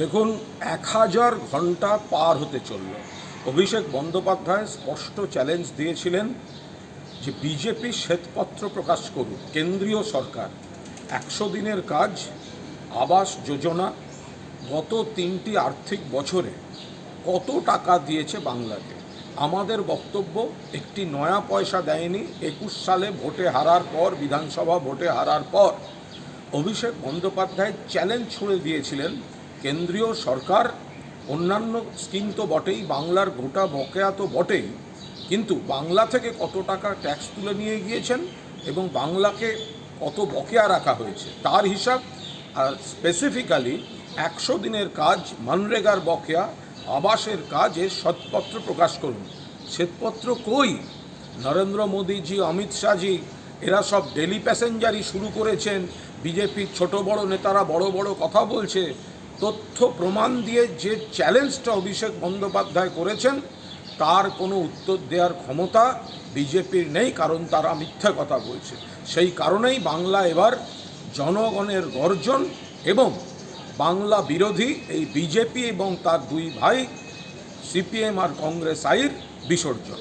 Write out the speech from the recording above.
দেখুন, এক হাজার ঘণ্টা পার হতে চলল। অভিষেক বন্দ্যোপাধ্যায় স্পষ্ট চ্যালেঞ্জ দিয়েছিলেন যে বিজেপি শ্বেতপত্র প্রকাশ করুক, কেন্দ্রীয় সরকার। একশো দিনের কাজ, আবাস যোজনা, গত তিনটি আর্থিক বছরে কত টাকা দিয়েছে বাংলাকে? আমাদের বক্তব্য, একটি নয়া পয়সা দেয়নি, একুশ সালে ভোটে হারার পর, বিধানসভা ভোটে হারার পর। অভিষেক বন্দ্যোপাধ্যায় চ্যালেঞ্জ ছুড়ে দিয়েছিলেন কেন্দ্রীয় সরকার, অন্যান্য স্কিম তো বটেই, বাংলার গোটা বকেয়া তো বটেই, কিন্তু বাংলা থেকে কত টাকা ট্যাক্স তুলে নিয়ে গিয়েছেন এবং বাংলাকে কত বকেয়া রাখা হয়েছে? তার হিসাব, আর স্পেসিফিক্যালি একশো দিনের কাজ মানরেগার বকেয়া, আবাসের কাজে সৎপত্র প্রকাশ করুন। শ্বেতপত্র কই? নরেন্দ্র মোদীজি, অমিত শাহজি, এরা সব ডেলি প্যাসেঞ্জারই শুরু করেছেন। বিজেপির ছোট বড় নেতারা বড় বড় কথা বলছে। তথ্য প্রমাণ দিয়ে যে চ্যালেঞ্জটা অভিষেক বন্দ্যোপাধ্যায় করেছেন, তার কোনো উত্তর দেওয়ার ক্ষমতা বিজেপির নেই, কারণ তারা মিথ্যা কথা বলছে। সেই কারণেই বাংলা এবার জনগণের গর্জন এবং বাংলা বিরোধী এই বিজেপি এবং তার দুই ভাই, সিপিএম আর কংগ্রেস আইর বিসর্জন।